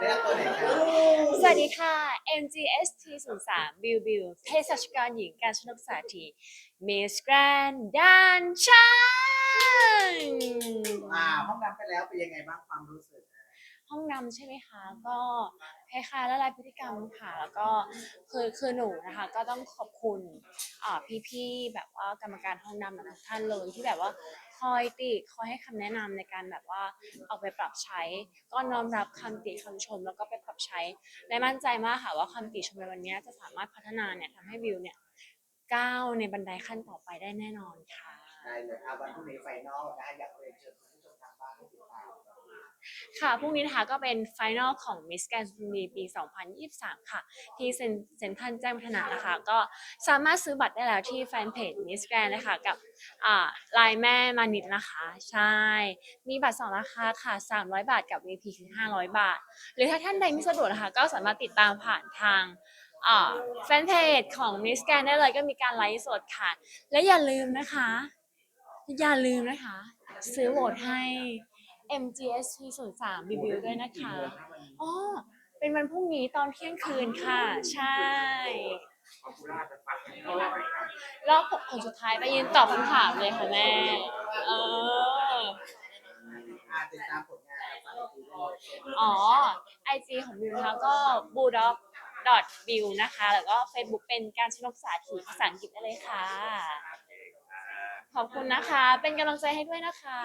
แนะนำตัวหน่อยครับสวัสดีค่ะ MGST 0 3บิวบิวเภสัชกรหญิงการชนกสาธี Miss Grand ด้านช่างอ่าห้องน้ำไปแล้วเป็นยังไงบ้างความรู้สึก ห้องน้ำใช่ไหมคะ ก็ คล้ายๆละลายพฤติกรรมค่ะ แล้วก็คือคือหนูนะคะ ก็ต้องขอบคุณอ่าพี่ๆแบบว่ากรรมการห้องน้ำทุกท่านเลยที่แบบว่าคอยติคอยให้คำแนะนำในการแบบว่าเอาไปปรับใช้ ก็น้อมรับคำติคำชม แล้วก็ไปปรับใช้และมั่นใจมากค่ะว่าคำติชมในวันนี้จะสามารถพัฒนาเนี่ยทำให้วิวเนี่ยก้าวในบันไดขั้นต่อไปได้แน่นอนค่ะ ได้เลยครับวันพรุ่งนี้ไฟนอลนะอยากเรียนเชิญคุณผู้ชมทางบ้านให้ติดตาม ค่ะพรุ่งนี้นะคะก็เป็นไฟนลของ Miss Grand สุนีปี 2023 ค่ะ ที่เซ็นเซ็นทรัลแจ้งวัฒนะนะคะก็สามารถซื้อบัตรได้แล้วที่แฟนเพจ Miss Grand นะคะกับอ่าไลน์แม่มานิดนะคะ ใช่ มีบัตรสองราคาค่ะ 300 บาทกับ VP คือ 500 บาท หรือถ้าท่านใดไม่สะดวกนะคะก็สามารถติดตามผ่านทางแฟนเพจของ Miss Grand ได้เลยก็มีการไลฟ์สดค่ะ และอย่าลืมนะคะ อย่าลืมนะคะ ซื้อโหวตให้ MGST 0 3 BBU ด้วยนะคะ อ๋อ เป็นวันพรุ่งนี้ตอนเที่ยงคืนค่ะ ใช่ รอบหกคนสุดท้ายไปยืนตอบคำถามเลยค่ะแม่ เอออ่าติดตามผลงานฝากดูด้วยอ๋อ IG ของบิวนะคะก็ bulldog dot bill นะคะ แล้วก็ Facebook เป็นการชนกสาธีภาษาอังกฤษได้เลยค่ะ ขอบคุณนะคะ เป็นกำลังใจให้ด้วยนะคะ